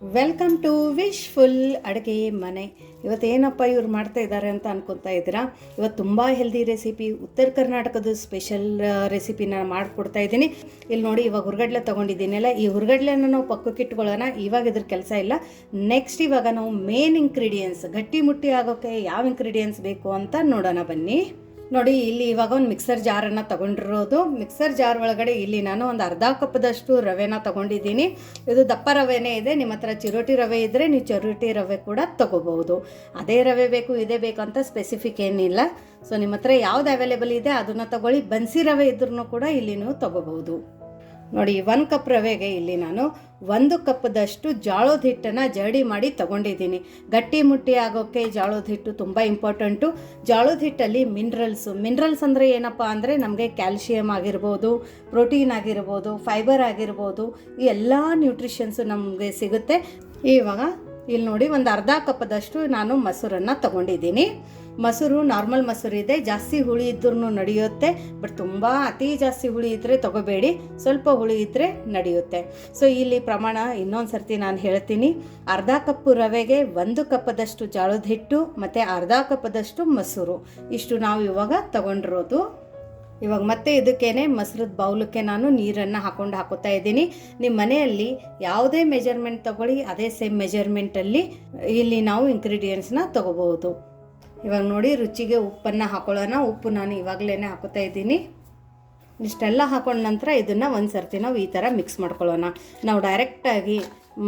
Welcome to wish full ಅಡುಗೆ ಮನೆ. ಇವತ್ತೇನಪ್ಪ ಇವ್ರು ಮಾಡ್ತಾ ಇದ್ದಾರೆ ಅಂತ ಅನ್ಕೊತಾ ಇದ್ದೀರಾ? ಇವತ್ತು ತುಂಬ ಹೆಲ್ದಿ ರೆಸಿಪಿ ಉತ್ತರ ಕರ್ನಾಟಕದ ಸ್ಪೆಷಲ್ ರೆಸಿಪಿನ ಮಾಡಿಕೊಡ್ತಾ ಇದ್ದೀನಿ. ಇಲ್ಲಿ ನೋಡಿ, ಇವಾಗ ಹುರ್ಗಡ್ಲೆ ತೊಗೊಂಡಿದ್ದೀನಲ್ಲ, ಈ ಹುರ್ಗಡ್ಲೆನ ನಾವು ಪಕ್ಕಕ್ಕಿಟ್ಕೊಳ್ಳೋಣ ಇವಾಗ ಇದ್ರ ಕೆಲಸ ಇಲ್ಲ. ನೆಕ್ಸ್ಟ್ ಇವಾಗ ನಾವು ಮೇನ್ ಇಂಗ್ರೀಡಿಯೆಂಟ್ಸ್ ಗಟ್ಟಿ ಮುಟ್ಟಿ ಆಗೋಕ್ಕೆ ಯಾವ ಇಂಗ್ರೀಡಿಯೆಂಟ್ಸ್ ಬೇಕು ಅಂತ ನೋಡೋಣ ಬನ್ನಿ. ನೋಡಿ, ಇಲ್ಲಿ ಇವಾಗ ಒಂದು ಮಿಕ್ಸರ್ ಜಾರನ್ನು ತಗೊಂಡಿರೋದು. ಮಿಕ್ಸರ್ ಜಾರ್ ಒಳಗಡೆ ಇಲ್ಲಿ ನಾನು ಒಂದು ಅರ್ಧ ಕಪ್ದಷ್ಟು ರವೆನ ತಗೊಂಡಿದ್ದೀನಿ. ಇದು ದಪ್ಪ ರವೆನೇ ಇದೆ. ನಿಮ್ಮ ಹತ್ರ ಚಿರೋಟಿ ರವೆ ಇದ್ದರೆ ನೀವು ಚಿರೋಟಿ ರವೆ ಕೂಡ ತಗೋಬಹುದು. ಅದೇ ರವೆ ಬೇಕು, ಇದೇ ಬೇಕು ಅಂತ ಸ್ಪೆಸಿಫಿಕ್ ಏನಿಲ್ಲ. ಸೊ ನಿಮ್ಮ ಹತ್ರ ಯಾವ್ದು ಅವೈಲೇಬಲ್ ಇದೆ ಅದನ್ನು ತಗೊಳ್ಳಿ. ಬನ್ಸಿ ರವೆ ಇದ್ರೂ ಕೂಡ ಇಲ್ಲಿ ನೀವು ತಗೋಬಹುದು. ನೋಡಿ, ಒಂದು ಕಪ್ ರವೆಗೆ ಇಲ್ಲಿ ನಾನು ಒಂದು ಕಪ್ದಷ್ಟು ಜಾಳೋದ ಹಿಟ್ಟನ್ನು ಜರಡಿ ಮಾಡಿ ತಗೊಂಡಿದ್ದೀನಿ. ಗಟ್ಟಿ ಮುಟ್ಟಿ ಆಗೋಕ್ಕೆ ಜಾಳೋದ ಹಿಟ್ಟು ತುಂಬ ಇಂಪಾರ್ಟೆಂಟು. ಜಾಳೋದ ಹಿಟ್ಟಲ್ಲಿ ಮಿನರಲ್ಸು, ಮಿನರಲ್ಸ್ ಅಂದರೆ ಏನಪ್ಪ ಅಂದರೆ ನಮಗೆ ಕ್ಯಾಲ್ಶಿಯಮ್ ಆಗಿರ್ಬೋದು, ಪ್ರೋಟೀನ್ ಆಗಿರ್ಬೋದು, ಫೈಬರ್ ಆಗಿರ್ಬೋದು, ಈ ಎಲ್ಲ ನ್ಯೂಟ್ರಿಷನ್ಸು ನಮಗೆ ಸಿಗುತ್ತೆ. ಇವಾಗ ಇಲ್ಲಿ ನೋಡಿ, ಒಂದು ಅರ್ಧ ಕಪ್ದಷ್ಟು ನಾನು ಮೊಸರನ್ನು ತಗೊಂಡಿದ್ದೀನಿ. ಮೊಸರು ನಾರ್ಮಲ್ ಮೊಸರು ಇದೆ. ಜಾಸ್ತಿ ಹುಳಿ ಇದ್ರೂ ನಡೆಯುತ್ತೆ ಬಟ್ ತುಂಬ ಅತಿ ಜಾಸ್ತಿ ಹುಳಿ ಇದ್ದರೆ ತಗೋಬೇಡಿ. ಸ್ವಲ್ಪ ಹುಳಿ ಇದ್ದರೆ ನಡೆಯುತ್ತೆ. ಸೊ ಇಲ್ಲಿ ಪ್ರಮಾಣ ಇನ್ನೊಂದು ಸರ್ತಿ ನಾನು ಹೇಳ್ತೀನಿ. ಅರ್ಧ ಕಪ್ಪು ರವೆಗೆ ಒಂದು ಕಪ್ಪದಷ್ಟು ಜಾಳದ ಹಿಟ್ಟು ಮತ್ತು ಅರ್ಧ ಕಪ್ಪದಷ್ಟು ಮೊಸರು. ಇಷ್ಟು ನಾವು ಇವಾಗ ತಗೊಂಡಿರೋದು. ಇವಾಗ ಮತ್ತೆ ಇದಕ್ಕೇನೆ ಮೊಸರದ ಬೌಲಕ್ಕೆ ನಾನು ನೀರನ್ನು ಹಾಕೊಂಡು ಹಾಕೋತಾ ಇದ್ದೀನಿ. ನಿಮ್ಮ ಮನೆಯಲ್ಲಿ ಯಾವುದೇ ಮೆಜರ್ಮೆಂಟ್ ತಗೊಳ್ಳಿ, ಅದೇ ಸೇಮ್ ಮೆಜರ್ಮೆಂಟಲ್ಲಿ ಇಲ್ಲಿ ನಾವು ಇಂಗ್ರೀಡಿಯೆಂಟ್ಸ್ನ ತಗೋಬಹುದು. ಇವಾಗ ನೋಡಿ ರುಚಿಗೆ ಉಪ್ಪನ್ನು ಹಾಕೊಳ್ಳೋಣ. ಉಪ್ಪು ನಾನು ಇವಾಗಲೇ ಹಾಕೋತಾ ಇದ್ದೀನಿ. ಇಷ್ಟೆಲ್ಲ ಹಾಕೊಂಡ ನಂತರ ಇದನ್ನು ಒಂದು ಸರ್ತಿ ನಾವು ಈ ಥರ ಮಿಕ್ಸ್ ಮಾಡ್ಕೊಳ್ಳೋಣ. ನಾವು ಡೈರೆಕ್ಟಾಗಿ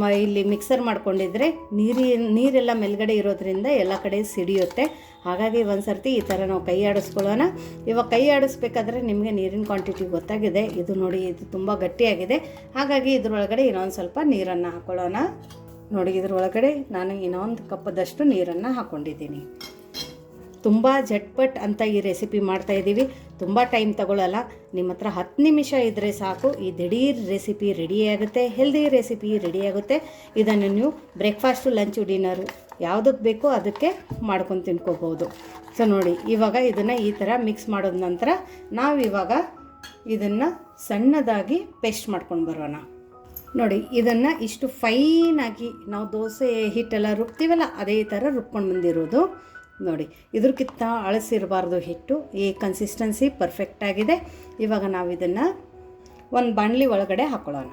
ಮ, ಇಲ್ಲಿ ಮಿಕ್ಸರ್ ಮಾಡ್ಕೊಂಡಿದ್ರೆ ನೀರಿ, ನೀರೆಲ್ಲ ಮೇಲ್ಗಡೆ ಇರೋದ್ರಿಂದ ಎಲ್ಲ ಕಡೆ ಸಿಡಿಯುತ್ತೆ. ಹಾಗಾಗಿ ಒಂದು ಸರ್ತಿ ಈ ಥರ ನಾವು ಕೈ ಆಡಿಸ್ಕೊಳ್ಳೋಣ. ಇವಾಗ ಕೈ ಆಡಿಸ್ಬೇಕಾದ್ರೆ ನಿಮಗೆ ನೀರಿನ ಕ್ವಾಂಟಿಟಿ ಗೊತ್ತಾಗಿದೆ. ಇದು ನೋಡಿ, ಇದು ತುಂಬ ಗಟ್ಟಿಯಾಗಿದೆ. ಹಾಗಾಗಿ ಇದರೊಳಗಡೆ ಇನ್ನೊಂದು ಸ್ವಲ್ಪ ನೀರನ್ನು ಹಾಕ್ಕೊಳ್ಳೋಣ ನೋಡಿ ಇದ್ರೊಳಗಡೆ ನಾನು ಇನ್ನೊಂದು ಕಪ್ಪದಷ್ಟು ನೀರನ್ನು ಹಾಕ್ಕೊಂಡಿದ್ದೀನಿ ತುಂಬ ಝಟ್ಪಟ್ ಅಂತ ಈ ರೆಸಿಪಿ ಮಾಡ್ತಾ ಇದ್ದೀವಿ. ತುಂಬ ಟೈಮ್ ತಗೊಳ್ಳಲ್ಲ ನಿಮ್ಮ ಹತ್ರ ಹತ್ತು ನಿಮಿಷ ಇದ್ದರೆ ಸಾಕು. ಈ ದಿಢೀರ್ ರೆಸಿಪಿ ರೆಡಿಯಾಗುತ್ತೆ ಹೆಲ್ದಿ ರೆಸಿಪಿ ರೆಡಿಯಾಗುತ್ತೆ ಇದನ್ನು ನೀವು ಬ್ರೇಕ್ಫಾಸ್ಟು, ಲಂಚು, ಡಿನ್ನರು ಯಾವುದಕ್ಕೆ ಬೇಕೋ ಅದಕ್ಕೆ ಮಾಡ್ಕೊಂಡು ತಿನ್ಕೋಬೋದು. ಸೊ, ನೋಡಿ, ಇವಾಗ ಇದನ್ನು ಈ ಥರ ಮಿಕ್ಸ್ ಮಾಡೋದ ನಂತರ ನಾವು ಇವಾಗ ಇದನ್ನು ಸಣ್ಣದಾಗಿ ಪೇಸ್ಟ್ ಮಾಡ್ಕೊಂಡು ಬರೋಣ. ನೋಡಿ, ಇದನ್ನು ಇಷ್ಟು ಫೈನಾಗಿ ನಾವು ದೋಸೆ ಹಿಟ್ಟೆಲ್ಲ ರುಬ್ತೀವಲ್ಲ, ಅದೇ ಥರ ರುಬ್ಕೊಂಡು ಬಂದಿರೋದು. ನೋಡಿ, ಇದ್ರಕ್ಕಿಂತ ಅಳಸಿರಬಾರ್ದು ಹಿಟ್ಟು. ಈ ಕನ್ಸಿಸ್ಟೆನ್ಸಿ ಪರ್ಫೆಕ್ಟಾಗಿದೆ ಇವಾಗ ನಾವು ಇದನ್ನು ಒಂದು ಬಾಣಲಿ ಒಳಗಡೆ ಹಾಕ್ಕೊಳ್ಳೋಣ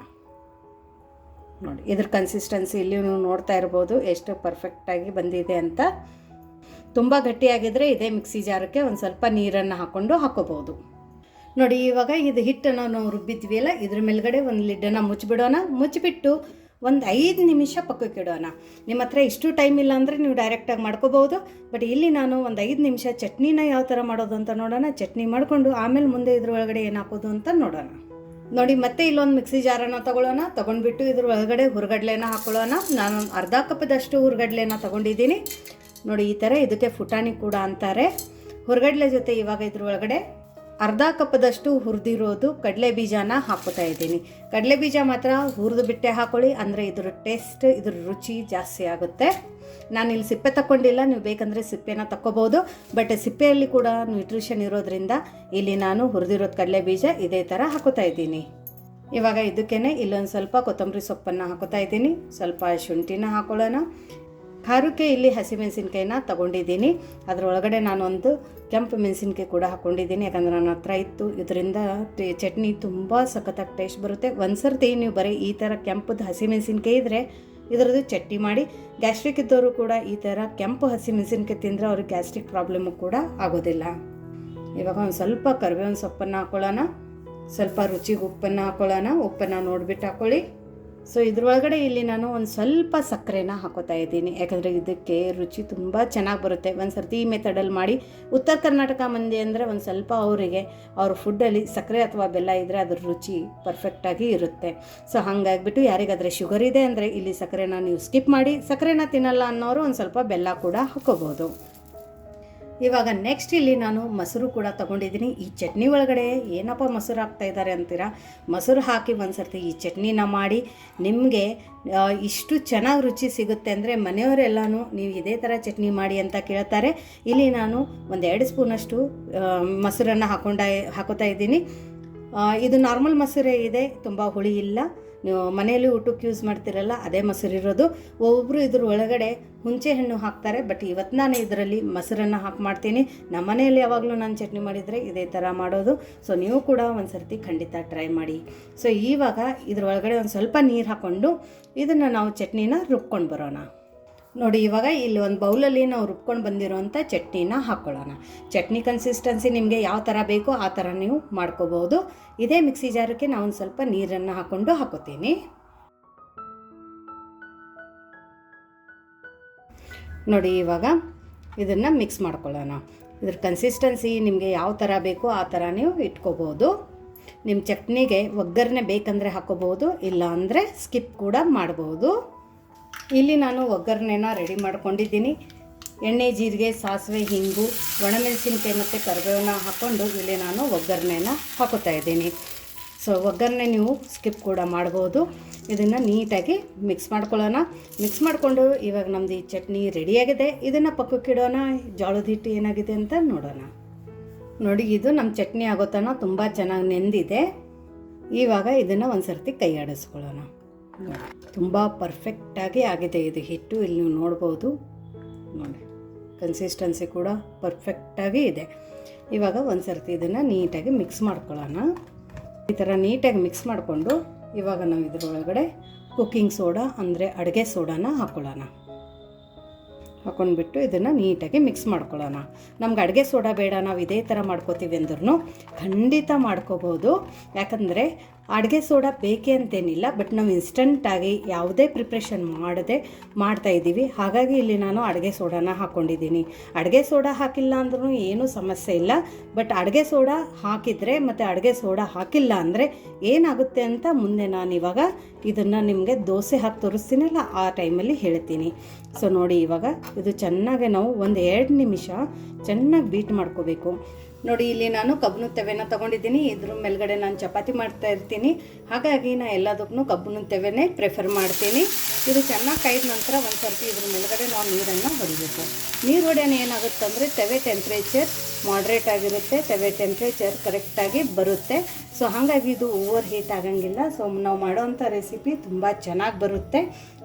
ನೋಡಿ, ಇದ್ರ ಕನ್ಸಿಸ್ಟೆನ್ಸಿ ಇಲ್ಲಿ ನೀವು ನೋಡ್ತಾ ಇರ್ಬೋದು, ಎಷ್ಟು ಪರ್ಫೆಕ್ಟಾಗಿ ಬಂದಿದೆ ಅಂತ. ತುಂಬ ಗಟ್ಟಿಯಾಗಿದ್ದರೆ ಇದೇ ಮಿಕ್ಸಿ ಜಾರಕ್ಕೆ ಒಂದು ಸ್ವಲ್ಪ ನೀರನ್ನು ಹಾಕ್ಕೊಂಡು ಹಾಕೋಬೋದು ನೋಡಿ, ಇವಾಗ ಇದು ಹಿಟ್ಟನ್ನು ನಾವು ರುಬ್ಬಿದ್ವಿಯಲ್ಲ ಇದ್ರ ಮೇಲ್ಗಡೆ ಒಂದು ಲಿಡ್ಡನ್ನು ಮುಚ್ಚಿಬಿಡೋಣ. ಮುಚ್ಚಿಬಿಟ್ಟು ಒಂದು ಐದು ನಿಮಿಷ ಪಕ್ಕಕ್ಕೆ ಇಡೋಣ. ನಿಮ್ಮ ಹತ್ರ ಇಷ್ಟು ಟೈಮ್ ಇಲ್ಲ ಅಂದರೆ ನೀವು ಡೈರೆಕ್ಟಾಗಿ ಮಾಡ್ಕೋಬೋದು ಬಟ್ ಇಲ್ಲಿ ನಾನು ಒಂದು ಐದು ನಿಮಿಷ ಚಟ್ನಿನ ಯಾವ ಥರ ಮಾಡೋದು ಅಂತ ನೋಡೋಣ. ಚಟ್ನಿ ಮಾಡಿಕೊಂಡು ಆಮೇಲೆ ಮುಂದೆ ಇದ್ರ ಒಳಗಡೆ ಏನು ಹಾಕೋದು ಅಂತ ನೋಡೋಣ. ನೋಡಿ, ಮತ್ತೆ ಇಲ್ಲೊಂದು ಮಿಕ್ಸಿ ಜಾರನ್ನು ತಗೊಳ್ಳೋಣ. ತೊಗೊಂಡ್ಬಿಟ್ಟು ಇದ್ರ ಒಳಗಡೆ ಹುರ್ಗಡ್ಲೆನ ಹಾಕೊಳ್ಳೋಣ. ನಾನು ಅರ್ಧ ಕಪ್ಪದಷ್ಟು ಹುರ್ಗಡ್ಲೆನ ತೊಗೊಂಡಿದ್ದೀನಿ. ನೋಡಿ, ಈ ಥರ ಇದಕ್ಕೆ ಫುಟಾಣಿ ಕೂಡ ಅಂತಾರೆ. ಹುರ್ಗಡ್ಲೆ ಜೊತೆ ಇವಾಗ ಇದ್ರ ಒಳಗಡೆ ಅರ್ಧ ಕಪ್ಪದಷ್ಟು ಹುರಿದಿರೋದು ಕಡಲೆ ಬೀಜನ ಹಾಕೋತಾ ಇದ್ದೀನಿ. ಕಡಲೆ ಬೀಜ ಮಾತ್ರ ಹುರಿದು ಬಿಟ್ಟೆ ಹಾಕೊಳ್ಳಿ, ಅಂದರೆ ಇದ್ರ ಟೇಸ್ಟ್ ಇದ್ರ ರುಚಿ ಜಾಸ್ತಿ ಆಗುತ್ತೆ. ನಾನು ಇಲ್ಲಿ ಸಿಪ್ಪೆ ತಕ್ಕೊಂಡಿಲ್ಲ, ನೀವು ಬೇಕಂದರೆ ಸಿಪ್ಪೆನ ತಕ್ಕೋಬೋದು. ಬಟ್ ಸಿಪ್ಪೆಯಲ್ಲಿ ಕೂಡ ನ್ಯೂಟ್ರಿಷನ್ ಇರೋದ್ರಿಂದ ಇಲ್ಲಿ ನಾನು ಹುರಿದಿರೋದು ಕಡಲೆ ಬೀಜ ಇದೇ ಥರ ಹಾಕೋತಾ ಇದ್ದೀನಿ. ಇವಾಗ ಇದಕ್ಕೇ ಇಲ್ಲೊಂದು ಸ್ವಲ್ಪ ಕೊತ್ತಂಬರಿ ಸೊಪ್ಪನ್ನು ಹಾಕೋತಾ ಇದ್ದೀನಿ. ಸ್ವಲ್ಪ ಶುಂಠಿನ ಹಾಕೊಳ್ಳೋಣ. ಖಾರಕ್ಕೆ ಇಲ್ಲಿ ಹಸಿಮೆಣಸಿನ್ಕಾಯಿನ ತಗೊಂಡಿದ್ದೀನಿ. ಅದರೊಳಗಡೆ ನಾನೊಂದು ಕೆಂಪು ಮೆಣಸಿನ್ಕಾಯಿ ಕೂಡ ಹಾಕ್ಕೊಂಡಿದ್ದೀನಿ ಯಾಕಂದ್ರೆ ನನ್ನ ಹತ್ರ ಇತ್ತು. ಇದರಿಂದ ಚಟ್ನಿ ತುಂಬ ಸಖತ್ತಾಗಿ ಟೇಸ್ಟ್ ಬರುತ್ತೆ. ಒಂದು ಸರ್ತಿ ನೀವು ಬರೀ ಈ ಥರ ಕೆಂಪುದು ಹಸಿಮೆಣಸಿನ್ಕಾಯಿ ಇದ್ದರೆ ಇದರದ್ದು ಚಟ್ನಿ ಮಾಡಿ. ಗ್ಯಾಸ್ಟ್ರಿಕ್ ಇದ್ದವರು ಕೂಡ ಈ ಥರ ಕೆಂಪು ಹಸಿಮೆಣಸಿನ್ಕಾಯಿ ತಿಂದರೆ ಅವ್ರಿಗೆ ಗ್ಯಾಸ್ಟ್ರಿಕ್ ಪ್ರಾಬ್ಲಮ್ಮು ಕೂಡ ಆಗೋದಿಲ್ಲ. ಇವಾಗ ಒಂದು ಸ್ವಲ್ಪ ಕರಿಬೇವಿನ ಸೊಪ್ಪನ್ನು ಹಾಕ್ಕೊಳ್ಳೋಣ ಸ್ವಲ್ಪ ರುಚಿಗೆ ಉಪ್ಪನ್ನು ಹಾಕ್ಕೊಳ್ಳೋಣ ಉಪ್ಪನ್ನು ನೋಡಿಬಿಟ್ಟು ಹಾಕ್ಕೊಳ್ಳಿ ಸೊ ಇದ್ರೊಳಗಡೆ ಇಲ್ಲಿ ನಾನು ಒಂದು ಸ್ವಲ್ಪ ಸಕ್ಕರೆನ ಹಾಕೋತಾ ಇದ್ದೀನಿ. ಯಾಕಂದರೆ ಇದಕ್ಕೆ ರುಚಿ ತುಂಬ ಚೆನ್ನಾಗಿ ಬರುತ್ತೆ. ಒಂದು ಸರ್ತಿ ಈ ಮೆಥಡಲ್ಲಿ ಮಾಡಿ ಉತ್ತರ ಕರ್ನಾಟಕ ಮಂದಿ ಅಂದರೆ ಒಂದು ಸ್ವಲ್ಪ ಅವರಿಗೆ ಅವ್ರ ಫುಡ್ಡಲ್ಲಿ ಸಕ್ಕರೆ ಅಥವಾ ಬೆಲ್ಲ ಇದ್ದರೆ ಅದ್ರ ರುಚಿ ಪರ್ಫೆಕ್ಟಾಗಿ ಇರುತ್ತೆ. ಸೊ ಹಾಗಾಗಿಬಿಟ್ಟು ಯಾರಿಗಾದರೆ ಶುಗರ್ ಇದೆ ಅಂದರೆ ಇಲ್ಲಿ ಸಕ್ಕರೆನ ನೀವು ಸ್ಕಿಪ್ ಮಾಡಿ, ಸಕ್ಕರೆನ ತಿನ್ನಲ್ಲ ಅನ್ನೋರು ಒಂದು ಸ್ವಲ್ಪ ಬೆಲ್ಲ ಕೂಡ ಹಾಕೋಬೋದು. ಇವಾಗ ನೆಕ್ಸ್ಟ್ ಇಲ್ಲಿ ನಾನು ಮೊಸರು ಕೂಡ ತೊಗೊಂಡಿದ್ದೀನಿ. ಈ ಚಟ್ನಿ ಒಳಗಡೆ ಏನಪ್ಪ ಮೊಸರು ಹಾಕ್ತಾ ಇದ್ದಾರೆ ಅಂತೀರಾ? ಮೊಸರು ಹಾಕಿ ಒಂದು ಸರ್ತಿ ಈ ಚಟ್ನಿನ ಮಾಡಿ. ನಿಮಗೆ ಇಷ್ಟು ಚೆನ್ನಾಗಿ ರುಚಿ ಸಿಗುತ್ತೆ ಅಂದರೆ ಮನೆಯವರೆಲ್ಲನೂ ನೀವು ಇದೇ ಥರ ಚಟ್ನಿ ಮಾಡಿ ಅಂತ ಕೇಳ್ತಾರೆ. ಇಲ್ಲಿ ನಾನು ಒಂದು ಎರಡು ಸ್ಪೂನಷ್ಟು ಮೊಸರನ್ನು ಹಾಕೊಂಡ ಹಾಕೋತಾ ಇದ್ದೀನಿ. ಇದು ನಾರ್ಮಲ್ ಮೊಸರೇ ಇದೆ, ತುಂಬ ಹುಳಿ ಇಲ್ಲ. ನೀವು ಮನೆಯಲ್ಲಿ ಊಟಕ್ಕೆ ಯೂಸ್ ಮಾಡ್ತಿರಲ್ಲ, ಅದೇ ಮೊಸರು ಇರೋದು. ಒಬ್ಬೊಬ್ಬರು ಇದ್ರ ಒಳಗಡೆ ಹುಂಚೆ ಹಣ್ಣು ಹಾಕ್ತಾರೆ ಬಟ್ ಇವತ್ತು ನಾನು ಇದರಲ್ಲಿ ಮೊಸರನ್ನು ಹಾಕಿ ಮಾಡ್ತೀನಿ. ನಮ್ಮ ಮನೆಯಲ್ಲಿ ಯಾವಾಗಲೂ ನಾನು ಚಟ್ನಿ ಮಾಡಿದರೆ ಇದೇ ಥರ ಮಾಡೋದು. ಸೊ ನೀವು ಕೂಡ ಒಂದು ಸರ್ತಿ ಖಂಡಿತ ಟ್ರೈ ಮಾಡಿ. ಸೊ ಇವಾಗ ಇದ್ರ ಒಳಗಡೆ ಒಂದು ಸ್ವಲ್ಪ ನೀರು ಹಾಕ್ಕೊಂಡು ಇದನ್ನು ನಾವು ಚಟ್ನಿನ ರುಬ್ಕೊಂಡು ಬರೋಣ. ನೋಡಿ, ಇವಾಗ ಇಲ್ಲಿ ಒಂದು ಬೌಲಲ್ಲಿ ನಾವು ರುಬ್ಕೊಂಡು ಬಂದಿರುವಂಥ ಚಟ್ನಿನ ಹಾಕ್ಕೊಳ್ಳೋಣ ಚಟ್ನಿ ಕನ್ಸಿಸ್ಟೆನ್ಸಿ ನಿಮಗೆ ಯಾವ ಥರ ಬೇಕೋ ಆ ಥರ ನೀವು ಮಾಡ್ಕೋಬೋದು. ಇದೇ ಮಿಕ್ಸಿ ಜಾರಕ್ಕೆ ನಾವು ಒಂದು ಸ್ವಲ್ಪ ನೀರನ್ನು ಹಾಕ್ಕೊಂಡು ಹಾಕೋತೀನಿ. ನೋಡಿ, ಇವಾಗ ಇದನ್ನು ಮಿಕ್ಸ್ ಮಾಡ್ಕೊಳ್ಳೋಣ. ಇದ್ರ ಕನ್ಸಿಸ್ಟೆನ್ಸಿ ನಿಮಗೆ ಯಾವ ಥರ ಬೇಕೋ ಆ ಥರ ನೀವು ಇಟ್ಕೋಬೋದು. ನಿಮ್ಮ ಚಟ್ನಿಗೆ ಒಗ್ಗರಣೆ ಬೇಕಂದರೆ ಹಾಕೋಬೋದು ಇಲ್ಲ ಅಂದರೆ ಸ್ಕಿಪ್ ಕೂಡ ಮಾಡ್ಬೋದು. ಇಲ್ಲಿ ನಾನು ಒಗ್ಗರಣೆನ ರೆಡಿ ಮಾಡ್ಕೊಂಡಿದ್ದೀನಿ. ಎಣ್ಣೆ, ಜೀರಿಗೆ, ಸಾಸಿವೆ, ಹಿಂಗು, ಒಣಮೆಣಸಿನ್ಕಾಯಿ ಮತ್ತು ಕರಿಬೇವನ್ನ ಹಾಕ್ಕೊಂಡು ಇಲ್ಲಿ ನಾನು ಒಗ್ಗರಣೆನ ಹಾಕೋತಾ ಇದ್ದೀನಿ. ಸೊ ಒಗ್ಗರಣೆ ನೀವು ಸ್ಕಿಪ್ ಕೂಡ ಮಾಡ್ಬೋದು. ಇದನ್ನು ನೀಟಾಗಿ ಮಿಕ್ಸ್ ಮಾಡ್ಕೊಳ್ಳೋಣ. ಮಿಕ್ಸ್ ಮಾಡಿಕೊಂಡು ಇವಾಗ ನಮ್ದು ಈ ಚಟ್ನಿ ರೆಡಿಯಾಗಿದೆ ಇದನ್ನು ಪಕ್ಕಕ್ಕಿಡೋಣ ಜೋಳದ ಹಿಟ್ಟು ಏನಾಗಿದೆ ಅಂತ ನೋಡೋಣ. ನೋಡಿ, ಇದು ನಮ್ಮ ಚಟ್ನಿ ಆಗೋ ತನಕ ತುಂಬ ಚೆನ್ನಾಗಿ ನೆಂದಿದೆ. ಇವಾಗ ಇದನ್ನು ಒಂದು ಸರ್ತಿ ಕೈ ಆಡಿಸ್ಕೊಳ್ಳೋಣ ತುಂಬ ಪರ್ಫೆಕ್ಟಾಗಿ ಆಗಿದೆ ಇದು ಹಿಟ್ಟು. ಇಲ್ಲಿ ನೀವು ನೋಡ್ಬೋದು. ನೋಡಿ ಕನ್ಸಿಸ್ಟೆನ್ಸಿ ಕೂಡ ಪರ್ಫೆಕ್ಟಾಗಿ ಇದೆ. ಇವಾಗ ಒಂದು ಸರ್ತಿ ಇದನ್ನು ನೀಟಾಗಿ ಮಿಕ್ಸ್ ಮಾಡ್ಕೊಳ್ಳೋಣ. ಈ ಥರ ನೀಟಾಗಿ ಮಿಕ್ಸ್ ಮಾಡಿಕೊಂಡು ಇವಾಗ ನಾವು ಇದರೊಳಗಡೆ ಕುಕ್ಕಿಂಗ್ ಸೋಡಾ ಅಂದರೆ ಅಡುಗೆ ಸೋಡಾನ ಹಾಕ್ಕೊಳ್ಳೋಣ ಹಾಕೊಂಡ್ಬಿಟ್ಟು ಇದನ್ನು ನೀಟಾಗಿ ಮಿಕ್ಸ್ ಮಾಡ್ಕೊಳ್ಳೋಣ. ನಮ್ಗೆ ಅಡುಗೆ ಸೋಡಾ ಬೇಡ, ನಾವು ಇದೇ ಥರ ಮಾಡ್ಕೋತೀವಿ ಅಂದ್ರೂ ಖಂಡಿತ ಮಾಡ್ಕೋಬೋದು. ಯಾಕಂದರೆ ಅಡುಗೆ ಸೋಡಾ ಬೇಕೇ ಅಂತೇನಿಲ್ಲ ಬಟ್ ನಾವು ಇನ್ಸ್ಟಂಟಾಗಿ ಯಾವುದೇ ಪ್ರಿಪ್ರೇಷನ್ ಮಾಡದೆ ಮಾಡ್ತಾ ಇದ್ದೀವಿ. ಹಾಗಾಗಿ ಇಲ್ಲಿ ನಾನು ಅಡುಗೆ ಸೋಡಾನ ಹಾಕ್ಕೊಂಡಿದ್ದೀನಿ ಅಡುಗೆ ಸೋಡಾ ಹಾಕಿಲ್ಲ ಅಂದ್ರೂ ಏನೂ ಸಮಸ್ಯೆ ಇಲ್ಲ ಬಟ್ ಅಡುಗೆ ಸೋಡಾ ಹಾಕಿದರೆ ಮತ್ತು ಅಡುಗೆ ಸೋಡಾ ಹಾಕಿಲ್ಲ ಅಂದರೆ ಏನಾಗುತ್ತೆ ಅಂತ ಮುಂದೆ ನಾನು ಇವಾಗ ಇದನ್ನು ನಿಮಗೆ ದೋಸೆ ಹಾಕಿ ತೋರಿಸ್ತೀನಲ್ಲ, ಆ ಟೈಮಲ್ಲಿ ಹೇಳ್ತೀನಿ. ಸೊ ನೋಡಿ ಇವಾಗ ಇದು ಚೆನ್ನಾಗಿ ನಾವು ಒಂದು ಎರಡು ನಿಮಿಷ ಚೆನ್ನಾಗಿ ಬೀಟ್ ಮಾಡ್ಕೋಬೇಕು. ನೋಡಿ, ಇಲ್ಲಿ ನಾನು ಕಬ್ಬನ ತೆವೆನ ತಗೊಂಡಿದ್ದೀನಿ. ಇದ್ರ ಮೇಲ್ಗಡೆ ನಾನು ಚಪಾತಿ ಮಾಡ್ತಾ ಇರ್ತೀನಿ. ಹಾಗಾಗಿ ನಾನು ಎಲ್ಲದಕ್ಕೂ ಕಬ್ಬನ ತೆವೆನೇ ಪ್ರಿಫರ್ ಮಾಡ್ತೀನಿ. ಇದು ಚೆನ್ನಾಗಿ ಕಾಯ್ದ ನಂತರ ಒಂದು ಸರ್ತಿ ಇದ್ರ ಮೇಲ್ಗಡೆ ನಾವು ನೀರನ್ನು ಹೊಡಿಬೇಕು. ನೀರು ಹೊಡೆಯೋಣ ಏನಾಗುತ್ತೆ ಅಂದರೆ ತೆವೆ ಟೆಂಪ್ರೇಚರ್ ಮಾಡ್ರೇಟ್ ಆಗಿರುತ್ತೆ. ತೆವೆ ಟೆಂಪ್ರೇಚರ್ ಕರೆಕ್ಟಾಗಿ ಬರುತ್ತೆ. ಸೊ ಹಾಗಾಗಿ ಇದು ಓವರ್ ಹೀಟ್ ಆಗಂಗಿಲ್ಲ. ಸೊ ನಾವು ಮಾಡೋವಂಥ ರೆಸಿಪಿ ತುಂಬ ಚೆನ್ನಾಗಿ ಬರುತ್ತೆ.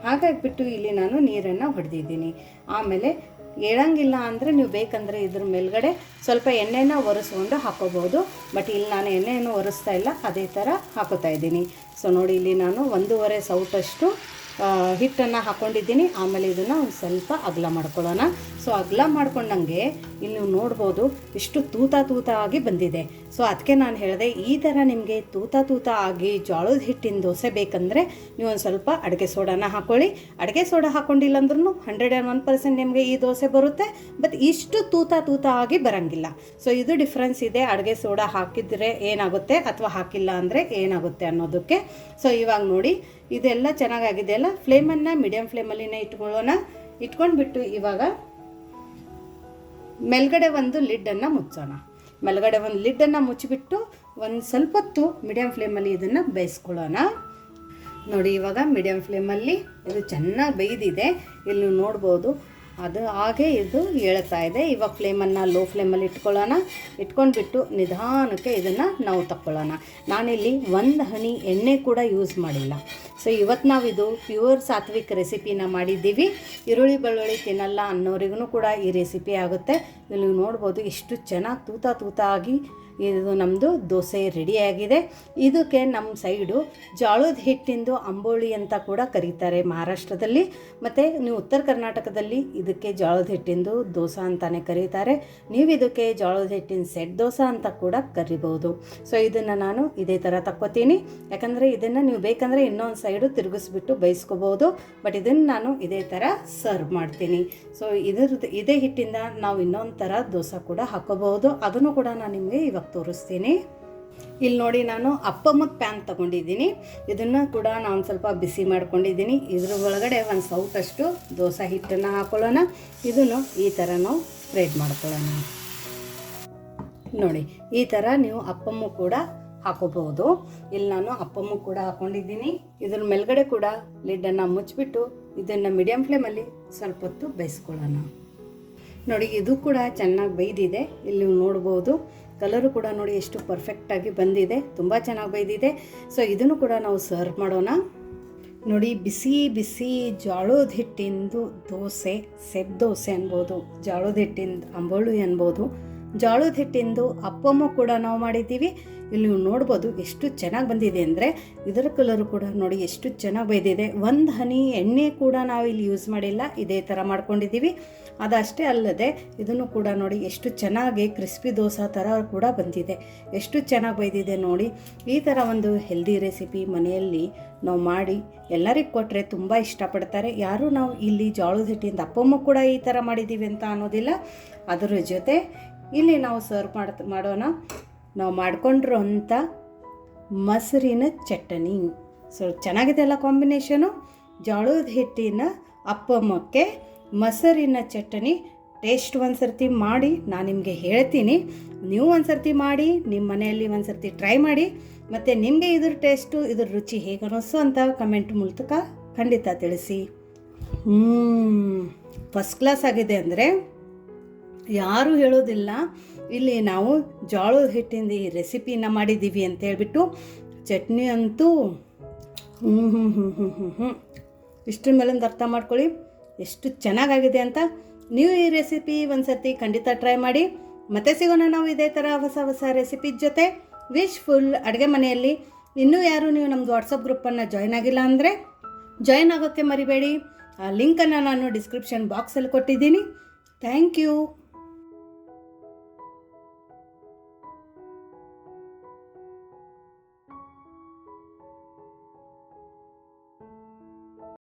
ಹಾಗಾಗಿಬಿಟ್ಟು ಇಲ್ಲಿ ನಾನು ನೀರನ್ನು ಹೊಡೆದಿದ್ದೀನಿ. ಆಮೇಲೆ ಏಳಂಗಿಲ್ಲ ಅಂದರೆ ನೀವು ಬೇಕಂದರೆ ಇದ್ರ ಮೇಲ್ಗಡೆ ಸ್ವಲ್ಪ ಎಣ್ಣೆನ ಒರೆಸ್ಕೊಂಡು ಹಾಕೋಬೋದು. ಬಟ್ ಇಲ್ಲಿ ನಾನು ಎಣ್ಣೆಯನ್ನು ಒರೆಸ್ತಾ ಇಲ್ಲ, ಅದೇ ಥರ ಹಾಕೋತಾ ಇದ್ದೀನಿ. ಸೊ ನೋಡಿ, ಇಲ್ಲಿ ನಾನು ಒಂದೂವರೆ ಸೌಟಷ್ಟು ಹಿಟ್ಟನ್ನು ಹಾಕ್ಕೊಂಡಿದ್ದೀನಿ ಆಮೇಲೆ ಇದನ್ನು ಒಂದು ಸ್ವಲ್ಪ ಅಗಲ ಮಾಡ್ಕೊಳ್ಳೋಣ. ಸೊ ಅಗಲ ಮಾಡ್ಕೊಂಡಂಗೆ ಇಲ್ಲಿ ನೀವು ನೋಡ್ಬೋದು ಇಷ್ಟು ತೂತ ತೂತ ಆಗಿ ಬಂದಿದೆ. ಸೊ ಅದಕ್ಕೆ ನಾನು ಹೇಳಿದೆ, ಈ ಥರ ನಿಮಗೆ ತೂತ ತೂತ ಆಗಿ ಜೋಳದ ಹಿಟ್ಟಿನ ದೋಸೆ ಬೇಕಂದರೆ ನೀವು ಒಂದು ಸ್ವಲ್ಪ ಅಡುಗೆ ಸೋಡಾನ ಹಾಕ್ಕೊಳ್ಳಿ ಅಡುಗೆ ಸೋಡಾ ಹಾಕ್ಕೊಂಡಿಲ್ಲ ಅಂದ್ರೂ ಹಂಡ್ರೆಡ್ ಆ್ಯಂಡ್ ಒನ್ ಪರ್ಸೆಂಟ್ ನಿಮಗೆ ಈ ದೋಸೆ ಬರುತ್ತೆ. ಬಟ್ ಇಷ್ಟು ತೂತ ತೂತ ಆಗಿ ಬರೋಂಗಿಲ್ಲ. ಸೊ ಇದು ಡಿಫ್ರೆನ್ಸ್ ಇದೆ. ಅಡುಗೆ ಸೋಡಾ ಹಾಕಿದರೆ ಏನಾಗುತ್ತೆ ಅಥವಾ ಹಾಕಿಲ್ಲ ಅಂದರೆ ಏನಾಗುತ್ತೆ ಅನ್ನೋದಕ್ಕೆ. ಸೊ ಇವಾಗ ನೋಡಿ ಇದೆಲ್ಲ ಚೆನ್ನಾಗಾಗಿದೆಯಲ್ಲ ಫ್ಲೇಮನ್ನು ಮೀಡಿಯಂ ಫ್ಲೇಮಲ್ಲಿನೇ ಇಟ್ಕೊಳ್ಳೋಣ. ಇಟ್ಕೊಂಡ್ಬಿಟ್ಟು ಇವಾಗ ಮೇಲ್ಗಡೆ ಒಂದು ಲಿಡ್ಡನ್ನು ಮುಚ್ಚೋಣ. ಮೇಲ್ಗಡೆ ಒಂದು ಲಿಡ್ಡನ್ನು ಮುಚ್ಚಿಬಿಟ್ಟು ಒಂದು ಸ್ವಲ್ಪ ಹೊತ್ತು ಮೀಡಿಯಮ್ ಫ್ಲೇಮಲ್ಲಿ ಇದನ್ನು ಬೇಯಿಸ್ಕೊಳ್ಳೋಣ. ನೋಡಿ ಇವಾಗ ಮೀಡಿಯಮ್ ಫ್ಲೇಮಲ್ಲಿ ಇದು ಚೆನ್ನಾಗಿ ಬೇಯ್ದಿದೆ. ಇಲ್ಲಿ ನೋಡ್ಬೋದು ಅದು ಹಾಗೆ ಇದು ಹೇಳ್ತಾ ಇದೆ. ಇವಾಗ ಫ್ಲೇಮನ್ನು ಲೋ ಫ್ಲೇಮಲ್ಲಿ ಇಟ್ಕೊಳ್ಳೋಣ. ಇಟ್ಕೊಂಡ್ಬಿಟ್ಟು ನಿಧಾನಕ್ಕೆ ಇದನ್ನು ನಾವು ತಕ್ಕೊಳ್ಳೋಣ. ನಾನಿಲ್ಲಿ ಒಂದು ಹನಿ ಎಣ್ಣೆ ಕೂಡ ಯೂಸ್ ಮಾಡಿಲ್ಲ. ಸೊ ಇವತ್ತು ನಾವು ಇದು ಪ್ಯೂರ್ ಸಾತ್ವಿಕ್ ರೆಸಿಪಿನ ಮಾಡಿದ್ದೀವಿ. ಈರುಳ್ಳಿ, ಬೆಳ್ಳುಳ್ಳಿ ತಿನ್ನಲ್ಲ ಅನ್ನೋರಿಗೂ ಕೂಡ ಈ ರೆಸಿಪಿ ಆಗುತ್ತೆ. ಇಲ್ಲಿ ನೋಡ್ಬೋದು ಎಷ್ಟು ಚೆನ್ನಾಗಿ ತೂತ ತೂತ ಆಗಿ ಇದು ನಮ್ಮದು ದೋಸೆ ರೆಡಿಯಾಗಿದೆ. ಇದಕ್ಕೆ ನಮ್ಮ ಸೈಡು ಜೋಳದ ಹಿಟ್ಟಿಂದು ಅಂಬೋಳಿ ಅಂತ ಕೂಡ ಕರೀತಾರೆ ಮಹಾರಾಷ್ಟ್ರದಲ್ಲಿ. ಮತ್ತು ನೀವು ಉತ್ತರ ಕರ್ನಾಟಕದಲ್ಲಿ ಇದಕ್ಕೆ ಜೋಳದ ಹಿಟ್ಟಿಂದು ದೋಸೆ ಅಂತಲೇ ಕರೀತಾರೆ. ನೀವು ಇದಕ್ಕೆ ಜೋಳದ ಹಿಟ್ಟಿನ ಸೆಟ್ ದೋಸೆ ಅಂತ ಕೂಡ ಕರಿಬೋದು ಸೊ, ಇದನ್ನು ನಾನು ಇದೇ ಥರ ತಕ್ಕೋತೀನಿ. ಯಾಕಂದರೆ ಇದನ್ನು ನೀವು ಬೇಕಂದರೆ ಇನ್ನೊಂದು ಸೈಡು ತಿರುಗಿಸ್ಬಿಟ್ಟು ಬೇಯಿಸ್ಕೋಬೋದು ಬಟ್ ಇದನ್ನು ನಾನು ಇದೇ ಥರ ಸರ್ವ್ ಮಾಡ್ತೀನಿ. ಸೊ, ಇದರದ್ದು ಇದೇ ಹಿಟ್ಟಿಂದ ನಾವು ಇನ್ನೊಂದು ಥರ ದೋಸೆ ಕೂಡ ಹಾಕೋಬಹುದು. ಅದನ್ನು ಕೂಡ ನಾನು ನಿಮಗೆ ಇವಾಗ ತೋರಿಸ್ತೀನಿ. ಇಲ್ಲಿ ನೋಡಿ ನಾನು ಅಪ್ಪಮ್ಮದ ಪ್ಯಾನ್ ತೊಗೊಂಡಿದ್ದೀನಿ. ಇದನ್ನು ಕೂಡ ನಾನು ಸ್ವಲ್ಪ ಬಿಸಿ ಮಾಡ್ಕೊಂಡಿದ್ದೀನಿ. ಇದ್ರ ಒಳಗಡೆ ಒಂದು ಸೌಟಷ್ಟು ದೋಸೆ ಹಿಟ್ಟನ್ನು ಹಾಕೊಳ್ಳೋಣ. ಇದನ್ನು ಈ ಥರ ನಾವು ಸ್ಪ್ರೆಡ್ ಮಾಡ್ಕೊಳ್ಳೋಣ. ನೋಡಿ, ಈ ಥರ ನೀವು ಅಪ್ಪಮ್ಮ ಕೂಡ ಹಾಕೋಬಹುದು. ಇಲ್ಲಿ ನಾನು ಅಪ್ಪಮ್ಮ ಕೂಡ ಹಾಕೊಂಡಿದ್ದೀನಿ. ಇದ್ರ ಮೇಲ್ಗಡೆ ಕೂಡ ಲಿಡ್ಡನ್ನು ಮುಚ್ಚಿಬಿಟ್ಟು ಇದನ್ನು ಮೀಡಿಯಂ ಫ್ಲೇಮಲ್ಲಿ ಸ್ವಲ್ಪ ಹೊತ್ತು ಬೇಯಿಸ್ಕೊಳ್ಳೋಣ. ನೋಡಿ, ಇದು ಕೂಡ ಚೆನ್ನಾಗಿ ಬೇಯ್ದಿದೆ. ಇಲ್ಲಿ ನೋಡ್ಬೋದು. ಕಲರು ಕೂಡ ನೋಡಿ ಎಷ್ಟು ಪರ್ಫೆಕ್ಟಾಗಿ ಬಂದಿದೆ. ತುಂಬ ಚೆನ್ನಾಗಿ ಬೈದಿದೆ ಸೊ ಇದನ್ನು ಕೂಡ ನಾವು ಸರ್ವ್ ಮಾಡೋಣ. ನೋಡಿ, ಬಿಸಿ ಬಿಸಿ ಜೋಳದ ಹಿಟ್ಟಿಂದು ದೋಸೆ, ಸೆಬ್ ದೋಸೆ ಅನ್ಬೋದು ಜೋಳದ ಹಿಟ್ಟಿಂದು ಅಂಬೋಳು ಅನ್ಬೋದು ಜೋಳದ ಹಿಟ್ಟಿಂದು ಅಪ್ಪಮ್ಮ ಕೂಡ ನಾವು ಮಾಡಿದ್ದೀವಿ. ಇಲ್ಲಿ ನೀವು ನೋಡ್ಬೋದು ಎಷ್ಟು ಚೆನ್ನಾಗಿ ಬಂದಿದೆ ಅಂದರೆ ಇದರ ಕಲರು ಕೂಡ ನೋಡಿ ಎಷ್ಟು ಚೆನ್ನಾಗಿ ಬೈದಿದೆ ಒಂದು ಹನಿ ಎಣ್ಣೆ ಕೂಡ ನಾವು ಇಲ್ಲಿ ಯೂಸ್ ಮಾಡಿಲ್ಲ, ಇದೇ ಥರ ಮಾಡ್ಕೊಂಡಿದ್ದೀವಿ. ಅದಷ್ಟೇ ಅಲ್ಲದೆ ಇದನ್ನು ಕೂಡ ನೋಡಿ ಎಷ್ಟು ಚೆನ್ನಾಗಿ ಕ್ರಿಸ್ಪಿ ದೋಸೆ ಥರ ಕೂಡ ಬಂದಿದೆ. ಎಷ್ಟು ಚೆನ್ನಾಗಿ ಬೈದಿದೆ ನೋಡಿ. ಈ ಥರ ಒಂದು ಹೆಲ್ದಿ ರೆಸಿಪಿ ಮನೆಯಲ್ಲಿ ನಾವು ಮಾಡಿ ಎಲ್ಲರಿಗೆ ಕೊಟ್ಟರೆ ತುಂಬ ಇಷ್ಟಪಡ್ತಾರೆ. ಯಾರೂ ನಾವು ಇಲ್ಲಿ ಜೋಳದ ಹಿಟ್ಟಿಂದ ಅಪ್ಪಮ್ಮ ಕೂಡ ಈ ಥರ ಮಾಡಿದ್ದೀವಿ ಅಂತ ಅನ್ನೋದಿಲ್ಲ. ಅದರ ಜೊತೆ ಇಲ್ಲಿ ನಾವು ಸರ್ವ್ ಮಾಡ್, ಮಾಡೋಣ. ನಾವು ಮಾಡ್ಕೊಂಡಿರೋ ಅಂಥ ಮೊಸರಿನ ಚಟ್ನಿ. ಸೊ ಚೆನ್ನಾಗಿದೆ ಅಲ್ಲ ಕಾಂಬಿನೇಷನು? ಜೋಳದ ಹಿಟ್ಟಿನ ಅಪ್ಪಮ್ಮಕ್ಕೆ ಮೊಸರಿನ ಚಟ್ನಿ. ಟೇಸ್ಟ್ ಒಂದು ಸರ್ತಿ ಮಾಡಿ, ನಾನು ನಿಮಗೆ ಹೇಳ್ತೀನಿ. ನೀವು ಒಂದು ಸರ್ತಿ ಮಾಡಿ ನಿಮ್ಮ ಮನೆಯಲ್ಲಿ ಒಂದು ಸರ್ತಿ ಟ್ರೈ ಮಾಡಿ. ಮತ್ತು ನಿಮಗೆ ಇದ್ರ ಟೇಸ್ಟು ಇದ್ರ ರುಚಿ ಹೇಗೆ ಅನ್ನಿಸು ಅಂತ ಕಮೆಂಟ್ ಮೂಲಕ ಖಂಡಿತ ತಿಳಿಸಿ. ಫಸ್ಟ್ ಕ್ಲಾಸ್ ಆಗಿದೆ ಅಂದರೆ ಯಾರೂ ಹೇಳೋದಿಲ್ಲ. ಇಲ್ಲಿ ನಾವು ಜೋಳದ ಹಿಟ್ಟಿಂದ ಈ ರೆಸಿಪಿನ ಮಾಡಿದ್ದೀವಿ ಅಂತ ಹೇಳ್ಬಿಟ್ಟು ಚಟ್ನಿ ಅಂತೂ ಹ್ಞೂ ಹ್ಞೂ ಹ್ಞೂ ಹ್ಞೂ ಹ್ಞೂ ಇಷ್ಟ್ರ ಮೇಲಿಂದ ಅರ್ಥ ಮಾಡ್ಕೊಳ್ಳಿ. ಎಷ್ಟು ಚೆನ್ನಾಗಾಗಿದೆ ಅಂತ ನೀವು ಈ ರೆಸಿಪಿ ಒಂದು ಸರ್ತಿ ಖಂಡಿತ ಟ್ರೈ ಮಾಡಿ. ಮತ್ತೆ ಸಿಗೋಣ ನಾವು ಇದೇ ಥರ ಹೊಸ ಹೊಸ ರೆಸಿಪಿ ಜೊತೆ. ವಿಶ್ ಫುಲ್ ಅಡುಗೆ ಮನೆಯಲ್ಲಿ. ಇನ್ನೂ ಯಾರು ನೀವು ನಮ್ಮದು ವಾಟ್ಸಪ್ ಗ್ರೂಪನ್ನು ಜಾಯ್ನ್ ಆಗಿಲ್ಲ ಅಂದರೆ ಜಾಯ್ನ್ ಆಗೋಕ್ಕೆ ಮರಿಬೇಡಿ. ಆ ಲಿಂಕನ್ನು ನಾನು ಡಿಸ್ಕ್ರಿಪ್ಷನ್ ಬಾಕ್ಸಲ್ಲಿ ಕೊಟ್ಟಿದ್ದೀನಿ. Thank you